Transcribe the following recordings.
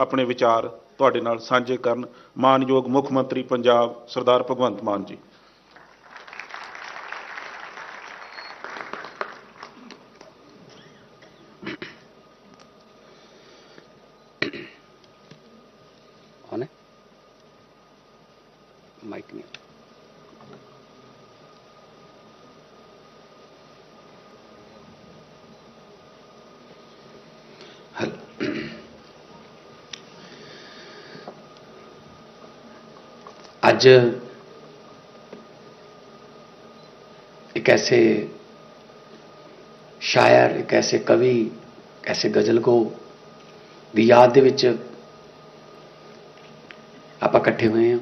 ਆਪਣੇ ਵਿਚਾਰ ਤੁਹਾਡੇ ਨਾਲ ਸਾਂਝੇ ਕਰਨ। ਮਾਨਯੋਗ ਮੁੱਖ ਮੰਤਰੀ ਪੰਜਾਬ ਸਰਦਾਰ ਭਗਵੰਤ ਮਾਨ ਜੀ। ਅੱਜ एक ऐसे शायर एक ऐसे कवि ऐसे गजलगो ਦੀ ਯਾਦ ਦੇ ਵਿੱਚ ਆਪਾਂ ਇਕੱਠੇ ਹੋਏ ਹਾਂ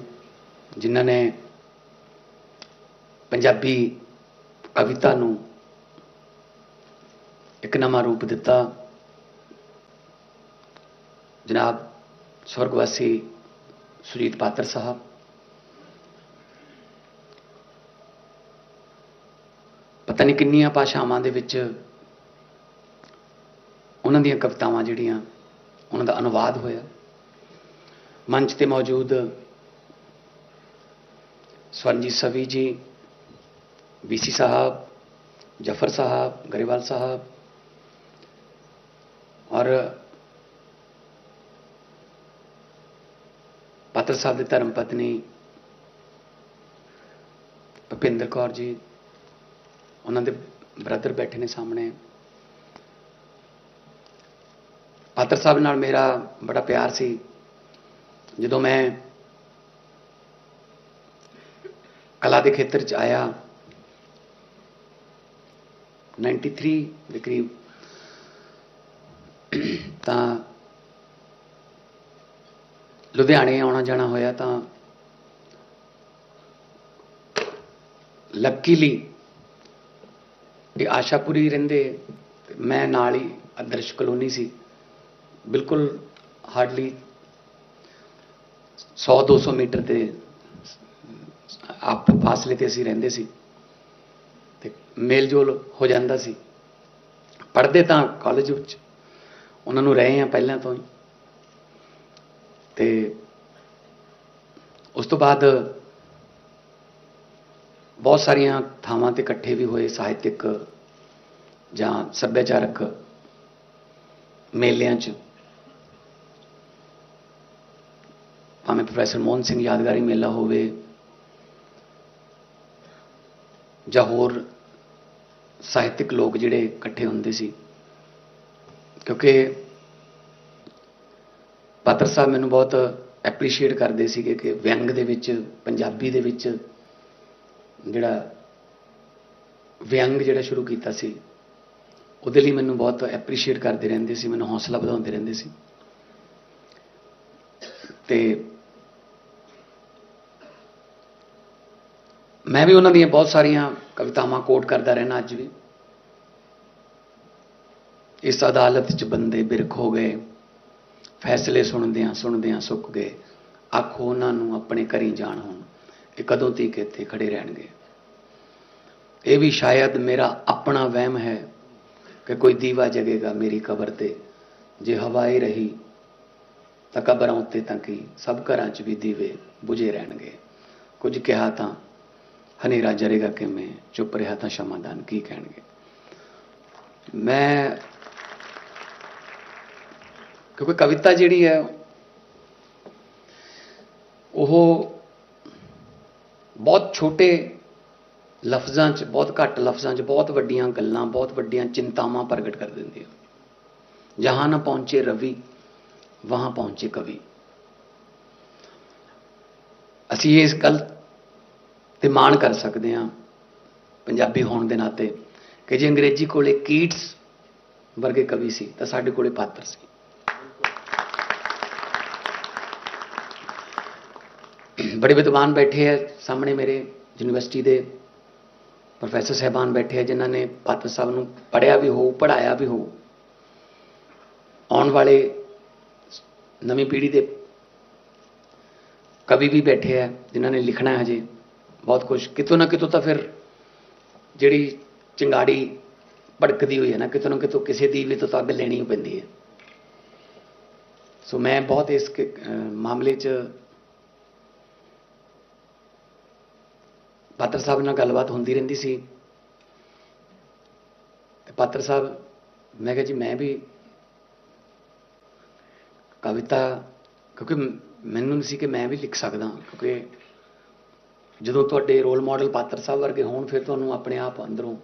ਜਿਨ੍ਹਾਂ ਨੇ ਪੰਜਾਬੀ ਕਵਿਤਾ ਨੂੰ ਇੱਕ ਨਵਾਂ ਰੂਪ ਦਿੱਤਾ ਜਨਾਬ ਸਵਰਗਵਾਸੀ ਸੁਜੀਤ ਪਾਤਰ ਸਾਹਿਬ ਪਤਾ ਨਹੀਂ ਕਿੰਨੀਆਂ ਭਾਸ਼ਾਵਾਂ ਦੇ ਵਿੱਚ ਉਹਨਾਂ ਦੀਆਂ ਕਵਿਤਾਵਾਂ ਜਿਹੜੀਆਂ ਉਹਨਾਂ ਦਾ ਅਨੁਵਾਦ ਹੋਇਆ। ਮੰਚ ਤੇ ਮੌਜੂਦ ਸਵਰਨਜੀਤ ਸਵੀ ਜੀ ਬੀਸੀ ਸਾਹਿਬ, ਜਫਰ ਸਾਹਿਬ, ਗਰੇਵਾਲ ਸਾਹਿਬ ਔਰ ਪਾਤਰ ਸਾਹਿਬ ਦੇ ਧਰਮ ਪਤਨੀ ਭਪਿੰਦਰ ਕੌਰ ਜੀ ਉਹਨਾਂ ਦੇ ਬ੍ਰਦਰ ਬੈਠੇ ਨੇ ਸਾਹਮਣੇ। ਪਾਤਰ ਸਾਹਿਬ ਨਾਲ ਮੇਰਾ ਬੜਾ ਪਿਆਰ ਸੀ। ਜਦੋਂ ਮੈਂ ਕਲਾ ਦੇ ਖੇਤਰ 'ਚ ਆਇਆ 93 ਦੇ ਕਰੀਬ, ਤਾਂ ਲੁਧਿਆਣੇ ਆਉਣਾ ਜਾਣਾ ਹੋਇਆ ਤਾਂ ਲੱਕੀਲੀ ਇਹ ਆਸ਼ਾਪੁਰੀ ਰਹਿੰਦੇ ਤੇ ਮੈਂ ਨਾਲ ਹੀ ਆਦਰਸ਼ ਕਲੋਨੀ ਸੀ। ਬਿਲਕੁਲ ਹਾਰਡਲੀ 100 200 ਮੀਟਰ ਤੇ ਆਪ ਫਾਸਲੇ ਤੇ ਅਸੀਂ ਰਹਿੰਦੇ ਸੀ ਤੇ ਮੇਲ ਜੋਲ ਹੋ ਜਾਂਦਾ ਸੀ। ਪੜ੍ਹਦੇ ਤਾਂ ਕਾਲਜ ਵਿੱਚ, ਉਹਨਾਂ ਨੂੰ ਰਹੇ ਆ ਪਹਿਲਾਂ ਤੋਂ ਹੀ। ਤੇ ਉਸ ਤੋਂ ਬਾਅਦ ਬਹੁਤ ਸਾਰੀਆਂ ਥਾਵਾਂ ਤੇ ਇਕੱਠੇ ਵੀ ਹੋਏ ਸਾਹਿਤਿਕ ਜਾਂ ਸੱਭਿਆਚਾਰਕ ਮੇਲਿਆਂ 'ਚ। ਭਾਵੇਂ ਪ੍ਰੋਫੈਸਰ ਮੋਹਨ ਸਿੰਘ ਯਾਦਗਾਰੀ ਮੇਲਾ ਹੋਵੇ ਜਾਂ ਹੋਰ ਸਾਹਿਤਿਕ ਲੋਕ ਜਿਹੜੇ ਇਕੱਠੇ ਹੁੰਦੇ ਸੀ। ਕਿਉਂਕਿ ਪਾਤਰ ਸਾਹਿਬ ਮੈਨੂੰ ਬਹੁਤ ਐਪਰੀਸ਼ੀਏਟ ਕਰਦੇ ਸੀਗੇ ਕਿ ਵਿਅੰਗ ਦੇ ਵਿੱਚ, ਪੰਜਾਬੀ ਦੇ ਵਿੱਚ ਜਿਹੜਾ ਵਿਅੰਗ ਜਿਹੜਾ ਸ਼ੁਰੂ ਕੀਤਾ ਸੀ, ਉਹਦੇ ਲਈ ਮੈਨੂੰ ਬਹੁਤ ਐਪਰੀਸ਼ੀਏਟ ਕਰਦੇ ਰਹਿੰਦੇ ਸੀ, ਮੈਨੂੰ ਹੌਸਲਾ ਵਧਾਉਂਦੇ ਰਹਿੰਦੇ ਸੀ। ਤੇ ਮੈਂ ਵੀ ਉਹਨਾਂ ਦੀਆਂ ਬਹੁਤ ਸਾਰੀਆਂ ਕਵਿਤਾਵਾਂ ਕੋਟ ਕਰਦਾ ਰਹਿਣਾ ਅੱਜ ਵੀ। ਇਸ ਅਦਾਲਤ 'ਚ ਬੰਦੇ ਬਿਰਖ ਹੋ ਗਏ, ਫੈਸਲੇ ਸੁਣਦਿਆਂ ਸੁਣਦਿਆਂ ਸੁੱਕ ਗਏ, ਆਖੋ ਉਹਨਾਂ ਨੂੰ ਆਪਣੇ ਘਰੀ ਜਾਣ ਹੁਣ ਇਹ ਕਦੋਂ ਤੀਕ ਇੱਥੇ ਖੜੇ ਰਹਿਣਗੇ। ਇਹ ਵੀ ਸ਼ਾਇਦ ਮੇਰਾ ਆਪਣਾ ਵਹਿਮ ਹੈ ਕਿ ਕੋਈ ਦੀਵਾ ਜਗੇਗਾ ਮੇਰੀ ਕਬਰ ਤੇ। ਜੇ ਹਵਾਏ ਰਹੀ ਤਾਂ ਕਬਰਾਂ ਉੱਤੇ ਤਾਂ ਕੀ? ਸਭ ਘਰਾਂ 'ਚ ਵੀ ਦੀਵੇ ਬੁਝੇ ਰਹਿਣਗੇ। ਕੁਝ ਕਿਹਾ ਤਾਂ ਹਨੇਰਾ ਜਰੇਗਾ ਕਿਵੇਂ ਚੁੱਪ ਰਿਹਾ ਤਾਂ ਸ਼ਮਾਦਾਨ ਕੀ ਕਹਿਣਗੇ? ਮੈਂ ਕਿਉਂਕਿ ਕਵਿਤਾ ਜਿਹੜੀ ਹੈ, ਉਹ ਬਹੁਤ ਛੋਟੇ ਲਫ਼ਜ਼ਾਂ 'ਚ ਬਹੁਤ ਘੱਟ ਲਫ਼ਜ਼ਾਂ 'ਚ ਬਹੁਤ ਵੱਡੀਆਂ ਗੱਲਾਂ, ਬਹੁਤ ਵੱਡੀਆਂ ਚਿੰਤਾਵਾਂ ਪ੍ਰਗਟ ਕਰ ਦਿੰਦੀ ਹੈ ਜਹਾਂ ਨਾ ਪਹੁੰਚੇ ਰਵੀ, ਵਹਾਂ ਪਹੁੰਚੇ ਕਵੀ। ਅਸੀਂ ਇਸ ਗੱਲ ਤੇ ਮਾਣ ਕਰ ਸਕਦੇ ਹਾਂ ਪੰਜਾਬੀ ਹੋਣ ਦੇ ਨਾਤੇ ਕਿ ਜੇ ਅੰਗਰੇਜ਼ੀ ਕੋਲੇ ਕੀਟਸ ਵਰਗੇ ਕਵੀ ਸੀ, ਤਾਂ ਸਾਡੇ ਕੋਲੇ ਪਾਤਰ ਸੀ। ਬੜੇ ਵਿਦਵਾਨ ਬੈਠੇ ਹੈ ਸਾਹਮਣੇ ਮੇਰੇ ਯੂਨੀਵਰਸਿਟੀ ਦੇ ਪ੍ਰੋਫੈਸਰ ਸਹਿਬਾਨ ਬੈਠੇ ਆ, ਜਿਨ੍ਹਾਂ ਨੇ ਪਾਤਰ ਸਾਹਿਬ ਨੂੰ ਪੜ੍ਹਿਆ ਵੀ ਹੋ ਪੜ੍ਹਾਇਆ ਵੀ ਹੋ ਆਉਣ ਵਾਲੇ ਨਵੀਂ ਪੀੜ੍ਹੀ ਦੇ ਕਵੀ ਵੀ ਬੈਠੇ ਆ, ਜਿਨ੍ਹਾਂ ਨੇ ਲਿਖਣਾ ਹੈ ਹਜੇ ਬਹੁਤ ਕੁਝ ਕਿਤੋਂ ਨਾ ਕਿਤੋਂ ਤਾਂ ਫਿਰ ਜਿਹੜੀ ਚਿੰਗਾੜੀ ਭੜਕਦੀ ਹੋਈ ਹੈ ਨਾ, ਕਿਤੋਂ ਨਾ ਕਿਤੋਂ ਕਿਸੇ ਦੀ ਵੀ ਤੋਂ ਲੈਣੀ ਪੈਂਦੀ ਹੈ। ਸੋ ਮੈਂ ਬਹੁਤ ਇਸ ਮਾਮਲੇ 'ਚ ਪਾਤਰ ਸਾਹਿਬ ਨਾਲ ਗੱਲਬਾਤ ਹੁੰਦੀ ਰਹਿੰਦੀ ਸੀ। ਤੇ ਪਾਤਰ ਸਾਹਿਬ ਮੈਂ ਕਿਹਾ ਜੀ ਮੈਂ ਵੀ ਕਵਿਤਾ ਕਿਉਂਕਿ ਮੈਨੂੰ ਨਹੀਂ ਸੀ ਕਿ ਮੈਂ ਵੀ ਲਿਖ ਸਕਦਾ ਕਿਉਂਕਿ ਜਦੋਂ ਤੁਹਾਡੇ ਰੋਲ ਮਾਡਲ ਪਾਤਰ ਸਾਹਿਬ ਵਰਗੇ ਹੋਣ ਫਿਰ ਤੁਹਾਨੂੰ ਆਪਣੇ ਆਪ ਅੰਦਰੋਂ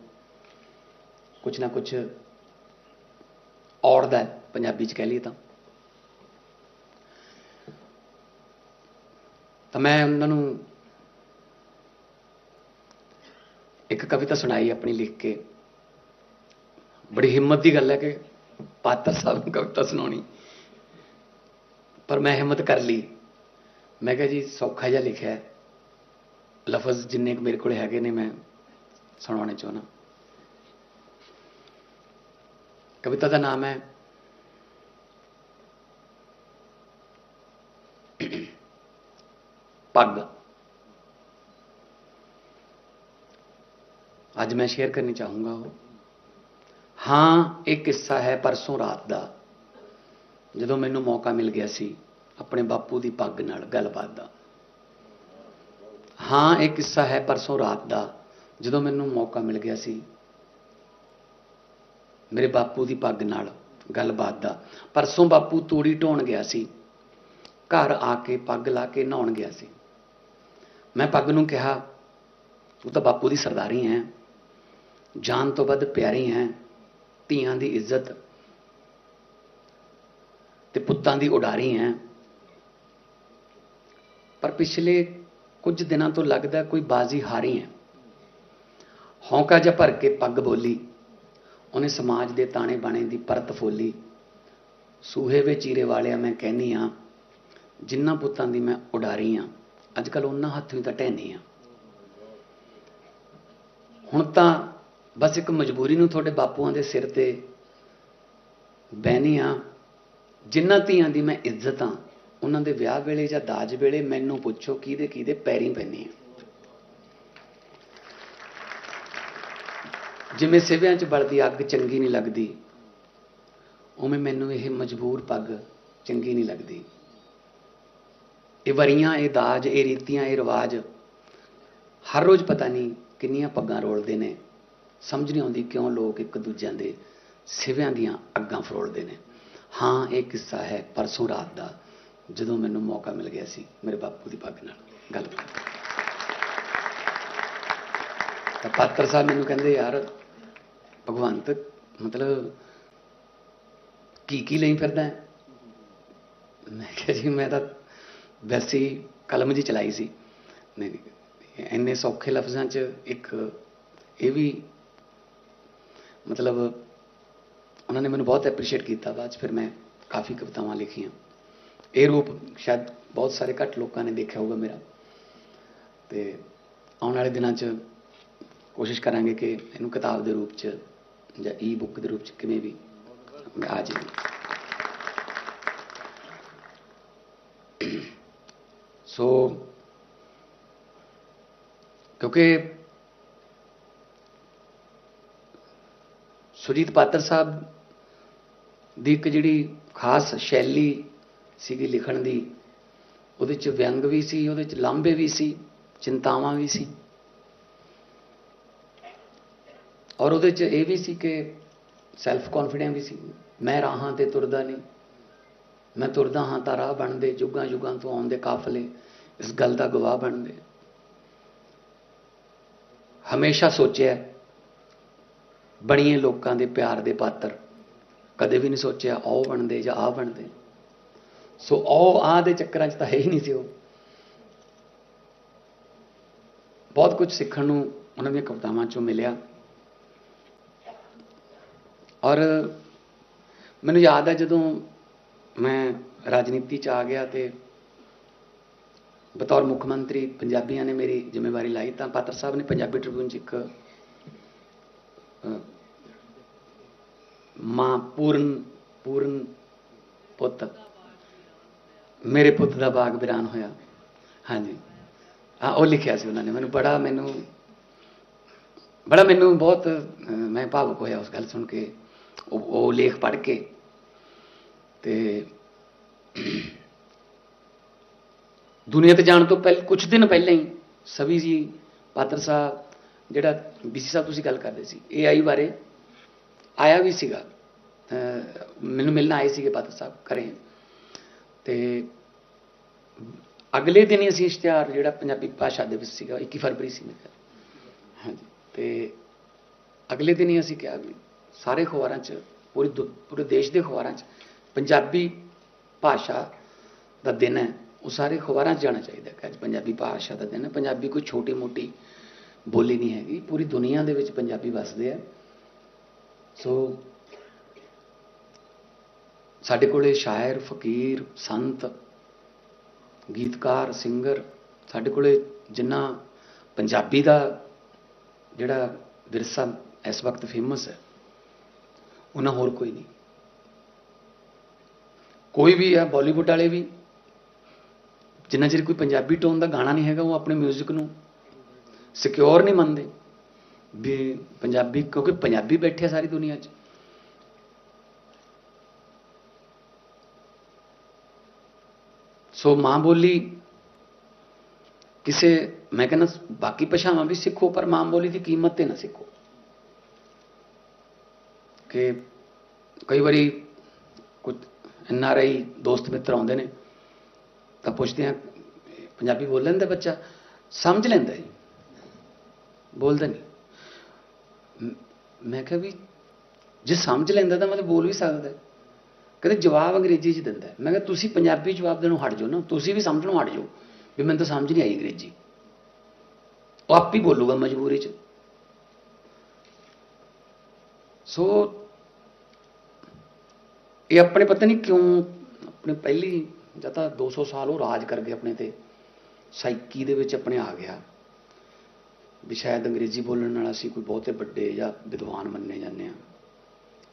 ਕੁਝ ਨਾ ਕੁਝ ਔੜਦਾ ਹੈ, ਪੰਜਾਬੀ ਚ ਕਹਿ ਲਈਏ ਤਾਂ। ਤਾਂ ਮੈਂ ਉਹਨਾਂ ਨੂੰ ਇੱਕ ਕਵਿਤਾ ਸੁਣਾਈ ਆਪਣੀ ਲਿਖ ਕੇ ਬੜੀ ਹਿੰਮਤ ਦੀ ਗੱਲ ਹੈ ਕਿ ਪਾਤਰ ਸਾਹਿਬ ਨੂੰ ਕਵਿਤਾ ਸੁਣਾਉਣੀ ਪਰ ਮੈਂ ਹਿੰਮਤ ਕਰ ਲਈ ਮੈਂ ਕਿਹਾ ਜੀ ਸੌਖਾ ਜਿਹਾ ਲਿਖਿਆ ਹੈ ਲਫ਼ਜ਼ ਜਿੰਨੇ ਕੁ ਮੇਰੇ ਕੋਲ ਹੈਗੇ ਨੇ ਮੈਂ ਸੁਣਾਉਣੇ ਚਾਹੁੰਦਾ ਕਵਿਤਾ ਦਾ ਨਾਮ ਹੈ ਪੱਗ ਅੱਜ ਮੈਂ ਸ਼ੇਅਰ ਕਰਨੀ ਚਾਹੂੰਗਾ ਉਹ। ਹਾਂ, ਇਹ ਕਿੱਸਾ ਹੈ ਪਰਸੋਂ ਰਾਤ ਦਾ। ਜਦੋਂ ਮੈਨੂੰ ਮੌਕਾ ਮਿਲ ਗਿਆ ਸੀ ਆਪਣੇ ਬਾਪੂ ਦੀ ਪੱਗ ਨਾਲ ਗੱਲਬਾਤ ਦਾ। ਹਾਂ, ਇਹ ਕਿੱਸਾ ਹੈ ਪਰਸੋਂ ਰਾਤ ਦਾ, ਜਦੋਂ ਮੈਨੂੰ ਮੌਕਾ ਮਿਲ ਗਿਆ ਸੀ ਮੇਰੇ ਬਾਪੂ ਦੀ ਪੱਗ ਨਾਲ ਗੱਲਬਾਤ ਦਾ। ਪਰਸੋਂ ਬਾਪੂ ਤੂੜੀ ਢੋਣ ਗਿਆ ਸੀ। ਘਰ ਆ ਕੇ ਪੱਗ ਲਾ ਕੇ ਨਹਾਉਣ ਗਿਆ ਸੀ। ਮੈਂ ਪੱਗ ਨੂੰ ਕਿਹਾ, ਤੂੰ ਤਾਂ ਬਾਪੂ ਦੀ ਸਰਦਾਰੀ ਹੈ। ਜਾਨ ਤੋਂ ਵੱਧ ਪਿਆਰੀ ਹੈ, ਧੀਆਂ ਦੀ ਇੱਜ਼ਤ ਤੇ ਪੁੱਤਾਂ ਦੀ ਉਡਾਰੀ ਹੈ। ਪਰ ਪਿਛਲੇ ਕੁਝ ਦਿਨਾਂ ਤੋਂ ਲੱਗਦਾ ਕੋਈ ਬਾਜ਼ੀ ਹਾਰੀ ਹੈ। ਹੌਂਕਾ ਜਿਹਾ ਭਰ ਕੇ ਪੱਗ ਬੋਲੀ, ਉਹਨੇ ਸਮਾਜ ਦੇ ਤਾਣੇ ਬਾਣੇ ਦੀ ਪਰਤ ਫੋਲੀ। ਸੂਹੇ ਵੇ ਚੀਰੇ ਵਾਲਿਆ ਮੈਂ ਕਹਿਨੀ ਆ, ਜਿੰਨਾ ਪੁੱਤਾਂ ਦੀ ਮੈਂ ਉਡਾਰੀ ਆ, ਅੱਜ ਕੱਲ ਉਹਨਾਂ ਹੱਥੋਂ ਵੀ ਤਾਂ ਢਹਿਨੀ ਆ। ਹੁਣ ਤਾਂ ਬਸ ਇੱਕ ਮਜਬੂਰੀ ਨੂੰ ਤੁਹਾਡੇ ਬਾਪੂਆਂ ਦੇ ਸਿਰ ਤੇ ਬਹਿਨੀ ਆ। ਜਿਨ੍ਹਾਂ ਧੀਆਂ ਦੀ ਮੈਂ ਇੱਜ਼ਤ ਆ, ਉਹਨਾਂ ਦੇ ਵਿਆਹ ਵੇਲੇ ਜਾਂ ਦਾਜ ਵੇਲੇ ਮੈਨੂੰ ਪੁੱਛੋ ਕਿਹਦੇ ਕਿਹਦੇ ਪੈਰੀਂ ਪੈਣੀ ਆ। ਜਿਵੇਂ ਸਿਵਿਆਂ 'ਚ ਬਲਦੀ ਅੱਗ ਚੰਗੀ ਨਹੀਂ ਲੱਗਦੀ, ਉਵੇਂ ਮੈਨੂੰ ਇਹ ਮਜਬੂਰ ਪੱਗ ਚੰਗੀ ਨਹੀਂ ਲੱਗਦੀ। ਇਹ ਵਰੀਆਂ, ਇਹ ਦਾਜ, ਇਹ ਰੀਤੀਆਂ, ਇਹ ਰਿਵਾਜ ਹਰ ਰੋਜ਼ ਪਤਾ ਨਹੀਂ ਕਿੰਨੀਆਂ ਪੱਗਾਂ ਰੋਲਦੇ ਨੇ। ਸਮਝ ਨਹੀਂ ਆਉਂਦੀ ਕਿਉਂ ਲੋਕ ਇੱਕ ਦੂਜਿਆਂ ਦੇ ਸਿਵਿਆਂ ਦੀਆਂ ਅੱਗਾਂ ਫਰੋਲਦੇ ਨੇ। ਹਾਂ ਇਹ ਕਿੱਸਾ ਹੈ ਪਰਸੋਂ ਰਾਤ ਦਾ ਜਦੋਂ ਮੈਨੂੰ ਮੌਕਾ ਮਿਲ ਗਿਆ ਸੀ ਮੇਰੇ ਬਾਪੂ ਦੀ ਪੱਗ ਨਾਲ ਗੱਲ ਕਰਨ ਤਾਂ ਪਾਤਰ ਸਾਹਿਬ ਮੈਨੂੰ ਕਹਿੰਦੇ ਯਾਰ ਭਗਵੰਤ ਮਤਲਬ ਕੀ ਕੀ ਲਈ ਫਿਰਦਾ ਹੈ? ਮੈਂ ਕਿਹਾ ਜੀ ਮੈਂ ਤਾਂ ਵੈਸੇ ਹੀ ਕਲਮ ਜੀ ਚਲਾਈ ਸੀ। ਨਹੀਂ ਨਹੀਂ, ਇੰਨੇ ਸੌਖੇ ਲਫ਼ਜ਼ਾਂ 'ਚ ਇੱਕ ਇਹ ਵੀ ਮਤਲਬ ਉਹਨਾਂ ਨੇ ਮੈਨੂੰ ਬਹੁਤ ਐਪਰੀਸ਼ੀਏਟ ਕੀਤਾ ਬਾਅਦ 'ਚ, ਫਿਰ ਮੈਂ ਕਾਫੀ ਕਵਿਤਾਵਾਂ ਲਿਖੀਆਂ। ਇਹ ਰੂਪ ਸ਼ਾਇਦ ਬਹੁਤ ਸਾਰੇ ਘੱਟ ਲੋਕਾਂ ਨੇ ਦੇਖਿਆ ਹੋਊਗਾ ਮੇਰਾ। ਤੇ ਆਉਣ ਵਾਲੇ ਦਿਨਾਂ 'ਚ ਕੋਸ਼ਿਸ਼ ਕਰਾਂਗੇ ਕਿ ਇਹਨੂੰ ਕਿਤਾਬ ਦੇ ਰੂਪ 'ਚ ਜਾਂ ਈ ਬੁੱਕ ਦੇ ਰੂਪ 'ਚ ਕਿਵੇਂ ਵੀ ਆ ਜਾਵੇ। ਸੋ ਕਿਉਂਕਿ ਸੁਜੀਤ ਪਾਤਰ ਸਾਹਿਬ ਦੀ ਇੱਕ ਜਿਹੜੀ ਖਾਸ ਸ਼ੈਲੀ ਸੀਗੀ ਲਿਖਣ ਦੀ, ਉਹਦੇ ਚ ਵਿਅੰਗ ਵੀ ਸੀ, ਉਹਦੇ ਚ ਲਾਂਭੇ ਵੀ ਸੀ, ਚਿੰਤਾਵਾਂ ਵੀ ਸੀ। ਔਰ ਉਹਦੇ ਚ ਇਹ ਵੀ ਸੀ ਕਿ ਸੈਲਫ ਕੌਨਫੀਡੈਂਸ ਵੀ ਸੀ। ਮੈਂ ਰਾਹਾਂ ਤੇ ਤੁਰਦਾ ਨਹੀਂ, ਮੈਂ ਤੁਰਦਾ ਹਾਂ ਤਾਂ ਰਾਹ ਬਣਦੇ, ਜੁਗਾਂ ਜੁਗਾਂ ਤੋਂ ਆਉਂਦੇ ਕਾਫਲੇ, ਇਸ ਗੱਲ ਦਾ ਗਵਾਹ ਬਣਦੇ। ਹਮੇਸ਼ਾ ਸੋਚਿਆ ਬਣੀਏ ਲੋਕਾਂ ਦੇ ਪਿਆਰ ਦੇ ਪਾਤਰ। ਕਦੇ ਵੀ ਨਹੀਂ ਸੋਚਿਆ ਉਹ ਬਣਦੇ ਜਾਂ ਆ ਬਣਦੇ। ਸੋ ਉਹ ਆ ਦੇ ਚੱਕਰਾਂ 'ਚ ਤਾਂ ਹੈ ਹੀ ਨਹੀਂ ਸੀ ਉਹ। ਬਹੁਤ ਕੁਝ ਸਿੱਖਣ ਨੂੰ ਉਹਨਾਂ ਦੀਆਂ ਕਵਿਤਾਵਾਂ 'ਚੋਂ ਮਿਲਿਆ। ਔਰ ਮੈਨੂੰ ਯਾਦ ਹੈ ਜਦੋਂ ਮੈਂ ਰਾਜਨੀਤੀ 'ਚ ਆ ਗਿਆ ਤੇ ਬਤੌਰ ਮੁੱਖ ਮੰਤਰੀ ਪੰਜਾਬੀਆਂ ਨੇ ਮੇਰੀ ਜ਼ਿੰਮੇਵਾਰੀ ਲਾਈ ਤਾਂ ਪਾਤਰ ਸਾਹਿਬ ਨੇ ਪੰਜਾਬੀ ਟ੍ਰਿਬਿਊਨ 'ਚ ਇੱਕ ਮਾਂ ਪੂਰਨ ਪੂਰਨ ਪੁੱਤ। ਮੇਰੇ ਪੁੱਤ ਦਾ ਬਾਗ ਬਿਰਾਨ ਹੋਇਆ। ਹਾਂਜੀ। ਹਾਂ ਉਹ ਲਿਖਿਆ ਸੀ ਉਹਨਾਂ ਨੇ। ਮੈਨੂੰ ਬੜਾ ਮੈਨੂੰ ਬੜਾ ਮੈਨੂੰ ਬਹੁਤ ਮੈਂ ਭਾਵੁਕ ਹੋਇਆ ਉਸ ਗੱਲ ਸੁਣ ਕੇ। ਉਹ ਉਹ ਲੇਖ ਪੜ੍ਹ ਕੇ। ਤੇ ਦੁਨੀਆ ਤੇ ਜਾਣ ਤੋਂ ਪਹਿਲ ਕੁਝ ਦਿਨ ਪਹਿਲਾਂ ਹੀ ਸਵੀ ਜੀ, ਪਾਤਰ ਸਾਹਿਬ, ਜਿਹੜਾ ਬੀਸੀ ਸਾਹਿਬ ਤੁਸੀਂ ਗੱਲ ਕਰਦੇ ਸੀ ਏਆਈ ਬਾਰੇ ਆਇਆ ਵੀ ਸੀਗਾ। ਮੈਨੂੰ ਮਿਲਣ ਆਏ ਸੀਗੇ ਪਾਤਰ ਸਾਹਿਬ ਘਰੇ। ਤੇ ਅਗਲੇ ਦਿਨ ਹੀ ਅਸੀਂ ਇਸ਼ਤਿਹਾਰ ਜਿਹੜਾ ਪੰਜਾਬੀ ਭਾਸ਼ਾ ਦੇ ਵਿੱਚ ਸੀਗਾ 21 ਫਰਵਰੀ ਸੀ ਮੇਰੇ ਹਾਂਜੀ, ਤੇ ਅਗਲੇ ਦਿਨ ਹੀ ਅਸੀਂ ਕਿਹਾ ਵੀ ਸਾਰੇ ਅਖਬਾਰਾਂ 'ਚ, ਪੂਰੀ ਦੁ- ਪੂਰੇ ਦੇਸ਼ ਦੇ ਅਖਬਾਰਾਂ 'ਚ ਪੰਜਾਬੀ ਭਾਸ਼ਾ ਦਾ ਦਿਨ ਹੈ, ਉਹ ਸਾਰੇ ਅਖਬਾਰਾਂ 'ਚ ਜਾਣਾ ਚਾਹੀਦਾ ਕਿ ਅੱਜ ਪੰਜਾਬੀ ਭਾਸ਼ਾ ਦਾ ਦਿਨ ਹੈ, ਪੰਜਾਬੀ ਕੋਈ ਛੋਟੀ ਮੋਟੀ ਬੋਲੀ ਨਹੀਂ ਹੈਗੀ, ਪੂਰੀ ਦੁਨੀਆ ਦੇ ਵਿੱਚ ਪੰਜਾਬੀ ਵੱਸਦੇ ਆ। ਸੋ ਸਾਡੇ ਕੋਲੇ ਸ਼ਾਇਰ, ਫਕੀਰ, ਸੰਤ, ਗੀਤਕਾਰ, ਸਿੰਗਰ, ਸਾਡੇ ਕੋਲੇ ਜਿੰਨਾ ਪੰਜਾਬੀ ਦਾ ਜਿਹੜਾ ਵਿਰਸਾ ਇਸ ਵਕਤ ਫੇਮਸ ਹੈ, ਉਹਨਾਂ ਹੋਰ ਕੋਈ ਨਹੀਂ। ਕੋਈ ਵੀ ਹੈ ਬਾਲੀਵੁੱਡ ਵਾਲੇ ਵੀ, ਜਿੰਨਾ ਚਿਰ ਕੋਈ ਪੰਜਾਬੀ ਟੋਨ ਦਾ ਗਾਣਾ ਨਹੀਂ ਹੈਗਾ, ਉਹ ਆਪਣੇ 뮤직 ਨੂੰ ਸਿਕਿਉਰ ਨਹੀਂ ਮੰਨਦੇ। ਵੀ ਪੰਜਾਬੀ, ਕਿਉਂਕਿ ਪੰਜਾਬੀ ਬੈਠੇ ਆ ਸਾਰੀ ਦੁਨੀਆ 'ਚ। ਸੋ ਮਾਂ ਬੋਲੀ ਕਿਸੇ ਮੈਂ ਕਹਿੰਦਾ ਬਾਕੀ ਭਾਸ਼ਾਵਾਂ ਵੀ ਸਿੱਖੋ ਪਰ ਮਾਂ ਬੋਲੀ ਦੀ ਕੀਮਤ ਤੇ ਨਾ ਸਿੱਖੋ ਕਿ ਕਈ ਵਾਰੀ ਕੁਝ ਐਨਆਰਆਈ ਦੋਸਤ ਮਿੱਤਰ ਆਉਂਦੇ ਨੇ ਤਾਂ ਪੁੱਛਦੇ ਆ ਪੰਜਾਬੀ ਬੋਲ ਲੈਂਦਾ ਬੱਚਾ ਸਮਝ ਲੈਂਦਾ ਜੀ ਬੋਲਦਾ ਨਹੀਂ ਮ- ਮੈਂ ਕਿਹਾ ਵੀ ਜੇ ਸਮਝ ਲੈਂਦਾ ਤਾਂ ਮਤਲਬ ਬੋਲ ਵੀ ਸਕਦਾ ਹੈ। ਕਹਿੰਦੇ ਜਵਾਬ ਅੰਗਰੇਜ਼ੀ 'ਚ ਦਿੰਦਾ ਮੈਂ ਕਿਹਾ, ਤੁਸੀਂ ਪੰਜਾਬੀ ਜਵਾਬ ਦੇਣੋਂ ਹਟ ਜਾਓ ਨਾ, ਤੁਸੀਂ ਵੀ ਸਮਝਣੋਂ ਹਟ ਜਾਓ ਵੀ ਮੈਨੂੰ ਤਾਂ ਸਮਝ ਨਹੀਂ ਆਈ ਅੰਗਰੇਜ਼ੀ। ਉਹ ਆਪ ਹੀ ਬੋਲੂਗਾ ਮਜਬੂਰੀ 'ਚ। ਸੋ ਇਹ ਆਪਣੇ ਪਤਾ ਨਹੀਂ ਕਿਉਂ, ਆਪਣੇ ਪਹਿਲੀ ਜਾਂ ਤਾਂ 200 ਸਾਲ ਉਹ ਰਾਜ ਕਰ ਗਏ ਆਪਣੇ ਤੇ। ਸਾਈਕੀ ਦੇ ਵਿੱਚ ਆਪਣੇ ਆ ਗਿਆ। ਵੀ ਸ਼ਾਇਦ ਅੰਗਰੇਜ਼ੀ ਬੋਲਣ ਨਾਲ ਅਸੀਂ ਕੋਈ ਬਹੁਤੇ ਵੱਡੇ ਜਾਂ ਵਿਦਵਾਨ ਮੰਨੇ ਜਾਂਦੇ ਆ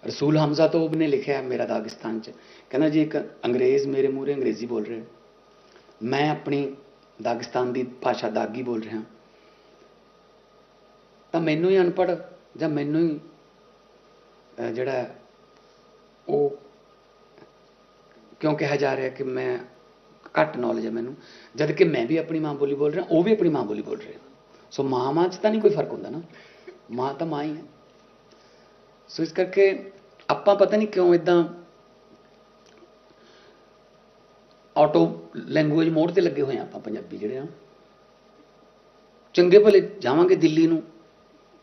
ਰਸੂਲ ਹਮਜ਼ਾ ਤੋਬ ਨੇ ਲਿਖਿਆ ਮੇਰਾ ਦਾਗਿਸਤਾਨ ਚ ਕਹਿੰਦਾ ਜੀ ਇੱਕ ਅੰਗਰੇਜ਼ ਮੇਰੇ ਮੂਹਰੇ ਅੰਗਰੇਜ਼ੀ ਬੋਲ ਰਿਹਾ ਮੈਂ ਆਪਣੀ ਦਾਗਿਸਤਾਨ ਦੀ ਭਾਸ਼ਾ ਦਾਗੀ ਬੋਲ ਰਿਹਾ ਤਾਂ ਮੈਨੂੰ ਹੀ ਅਨਪੜ੍ਹ ਜਾਂ ਮੈਨੂੰ ਹੀ ਜਿਹੜਾ ਉਹ ਕਿਉਂ ਕਿਹਾ ਜਾ ਰਿਹਾ ਕਿ ਮੈਂ ਘੱਟ ਨੌਲੇਜ ਹੈ ਮੈਨੂੰ ਜਦ ਕਿ ਮੈਂ ਵੀ ਆਪਣੀ ਮਾਂ ਬੋਲੀ ਬੋਲ ਰਿਹਾ ਉਹ ਵੀ ਆਪਣੀ ਮਾਂ ਬੋਲੀ ਬੋਲ ਰਿਹਾ ਸੋ ਮਾਂ ਮਾਂ 'ਚ ਤਾਂ ਨਹੀਂ ਕੋਈ ਫ਼ਰਕ ਹੁੰਦਾ ਨਾ ਮਾਂ ਤਾਂ ਮਾਂ ਹੀ ਹੈ ਸੋ ਇਸ ਕਰਕੇ ਆਪਾਂ ਪਤਾ ਨਹੀਂ ਕਿਉਂ ਇਦਾਂ ਆਟੋ ਲੈਂਗੁਏਜ ਮੋੜ ਤੇ ਲੱਗੇ ਹੋਏ ਆ ਆਪਾਂ ਪੰਜਾਬੀ ਜਿਹੜੇ ਆ। ਚੰਗੇ ਭਲੇ ਜਾਵਾਂਗੇ ਦਿੱਲੀ ਨੂੰ,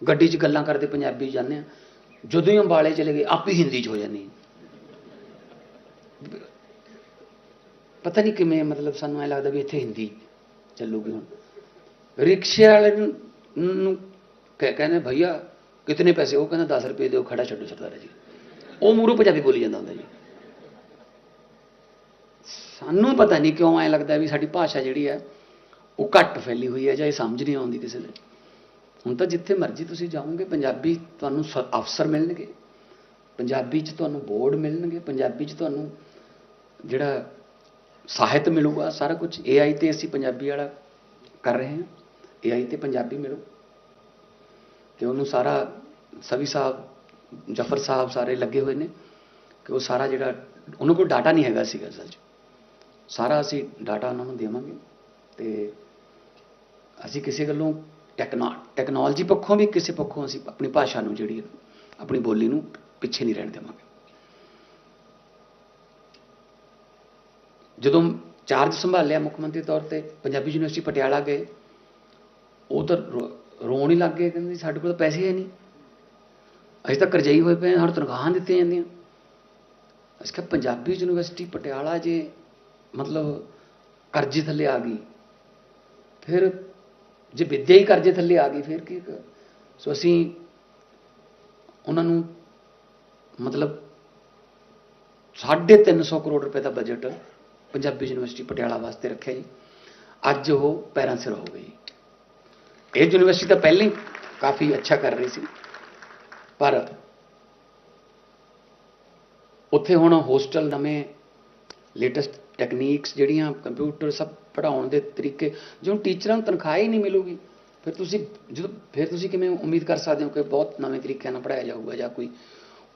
ਗੱਡੀ 'ਚ ਗੱਲਾਂ ਕਰਦੇ ਪੰਜਾਬੀ ਜਾਂਦੇ ਆ ਜਦੋਂ ਹੀ ਅੰਬਾਲੇ ਚਲੇ ਗਏ, ਆਪ ਹੀ ਹਿੰਦੀ 'ਚ ਹੋ ਜਾਂਦੀ ਪਤਾ ਨਹੀਂ ਕਿਵੇਂ ਮਤਲਬ ਸਾਨੂੰ ਐ ਲੱਗਦਾ ਵੀ ਇੱਥੇ ਹਿੰਦੀ ਚੱਲੂਗੀ ਹੁਣ। ਰਿਕਸ਼ੇ ਵਾਲੇ ਨੂੰ ਨੂੰ ਕਹਿੰਦੇ ਭਈਆ ਕਿਤਨੇ ਪੈਸੇ? ਉਹ ਕਹਿੰਦਾ 10 ਰੁਪਏ ਦਿਓ, ਖੜਾ ਛੱਡੋ ਸਰਦਾਰ ਜੀ। ਉਹ ਮੂਰੂ ਪੰਜਾਬੀ ਬੋਲੀ ਜਾਂਦਾ ਹੁੰਦਾ ਜੀ। ਸਾਨੂੰ ਪਤਾ ਨਹੀਂ ਕਿਉਂ ਐ ਲੱਗਦਾ ਵੀ ਸਾਡੀ ਭਾਸ਼ਾ ਜਿਹੜੀ ਹੈ, ਉਹ ਘੱਟ ਫੈਲੀ ਹੋਈ ਹੈ ਜਾਂ ਇਹ ਸਮਝ ਨਹੀਂ ਆਉਂਦੀ ਕਿਸੇ ਦੇ ਹੁਣ ਤਾਂ ਜਿੱਥੇ ਮਰਜ਼ੀ ਤੁਸੀਂ ਜਾਓਗੇ, ਪੰਜਾਬੀ ਤੁਹਾਨੂੰ ਸ- ਅਫਸਰ ਮਿਲਣਗੇ। ਪੰਜਾਬੀ 'ਚ ਤੁਹਾਨੂੰ ਬੋਰਡ ਮਿਲਣਗੇ। ਪੰਜਾਬੀ 'ਚ ਤੁਹਾਨੂੰ ਜਿਹੜਾ ਸਾਹਿਤ ਮਿਲੂਗਾ, ਸਾਰਾ ਕੁਝ AI ਤੇ ਅਸੀਂ ਪੰਜਾਬੀ ਵਾਲਾ ਕਰ ਰਹੇ ਹਾਂ। AI ਤੇ ਪੰਜਾਬੀ ਮਿਲੂ। ਤੇ ਉਹਨੂੰ ਸਾਰਾ ਸਵੀ ਸਾਹਿਬ, ਜਫਰ ਸਾਹਿਬ ਸਾਰੇ ਲੱਗੇ ਹੋਏ ਨੇ ਕਿ ਉਹ ਸਾਰਾ ਜਿਹੜਾ, ਉਹਨਾਂ ਕੋਲ ਡਾਟਾ ਨਹੀਂ ਹੈਗਾ ਸੀਗਾ ਅਸਲ 'ਚ। ਸਾਰਾ ਅਸੀਂ ਡਾਟਾ ਉਹਨਾਂ ਨੂੰ ਦੇਵਾਂਗੇ ਤੇ ਅਸੀਂ ਕਿਸੇ ਗੱਲੋਂ ਟੈਕਨੋ ਟੈਕਨੋਲੋਜੀ ਪੱਖੋਂ ਵੀ ਕਿਸੇ ਪੱਖੋਂ ਅਸੀਂ ਆਪਣੀ ਭਾਸ਼ਾ ਨੂੰ ਜਿਹੜੀ, ਆਪਣੀ ਬੋਲੀ ਨੂੰ ਪਿੱਛੇ ਨਹੀਂ ਰਹਿਣ ਦੇਵਾਂਗੇ। ਜਦੋਂ ਚਾਰਜ ਸੰਭਾਲਿਆ ਮੁੱਖ ਮੰਤਰੀ ਤੌਰ ਤੇ, ਪੰਜਾਬੀ ਯੂਨੀਵਰਸਿਟੀ ਪਟਿਆਲਾ ਗਏ, ਉਹ ਤਾਂ ਰੋ- ਰੋਣ ਹੀ ਲੱਗ ਗਏ, ਕਹਿੰਦੇ ਸਾਡੇ ਕੋਲ ਪੈਸੇ ਹੈ ਨਹੀਂ। ਅਸੀਂ ਤਾਂ ਕਰਜ਼ਾਈ ਹੋਏ ਪਏ ਹਾਂ, ਸਾਨੂੰ ਤਨਖਾਹਾਂ ਦਿੱਤੀਆਂ ਜਾਂਦੀਆਂ। ਅਸੀਂ ਕਿਹਾ ਪੰਜਾਬੀ ਯੂਨੀਵਰਸਿਟੀ ਪਟਿਆਲਾ ਜੇ ਮਤਲਬ ਕਰਜ਼ੇ ਥੱਲੇ ਆ ਗਈ, ਫਿਰ ਜੇ ਵਿੱਦਿਆ ਹੀ ਕਰਜ਼ੇ ਥੱਲੇ ਆ ਗਈ, ਫਿਰ ਕੀ ਸੋ ਅਸੀਂ ਉਹਨਾਂ ਨੂੰ ਮਤਲਬ 350 ਕਰੋੜ ਰੁਪਏ ਦਾ ਬਜਟ ਪੰਜਾਬੀ ਯੂਨੀਵਰਸਿਟੀ ਪਟਿਆਲਾ ਵਾਸਤੇ ਰੱਖਿਆ ਜੀ। ਅੱਜ ਉਹ ਪੈਰਾਂ ਸਿਰ ਹੋ ਗਈ। ਇਹ ਯੂਨੀਵਰਸਿਟੀ ਤਾਂ ਪਹਿਲਾਂ ਹੀ ਕਾਫੀ ਅੱਛਾ ਕਰ ਰਹੀ ਸੀ। ਪਰ ਉੱਥੇ ਹੁਣ ਹੋਸਟਲ ਨਵੇਂ ਲੇਟੈਸਟ ਟੈਕਨੀਕਸ ਜਿਹੜੀਆਂ ਕੰਪਿਊਟਰ ਸਭ ਪੜਾਉਣ ਦੇ ਤਰੀਕੇ ਜਿਉਂ ਟੀਚਰਾਂ ਨੂੰ ਤਨਖਾਹ ਹੀ ਨਹੀਂ ਮਿਲੂਗੀ, ਫਿਰ ਤੁਸੀਂ ਜਦੋਂ, ਫਿਰ ਤੁਸੀਂ ਕਿਵੇਂ ਉਮੀਦ ਕਰ ਸਕਦੇ ਹੋ ਕਿ ਬਹੁਤ ਨਵੇਂ ਤਰੀਕਿਆਂ ਨਾਲ ਪੜਾਇਆ ਜਾਊਗਾ ਜਾਂ ਕੋਈ?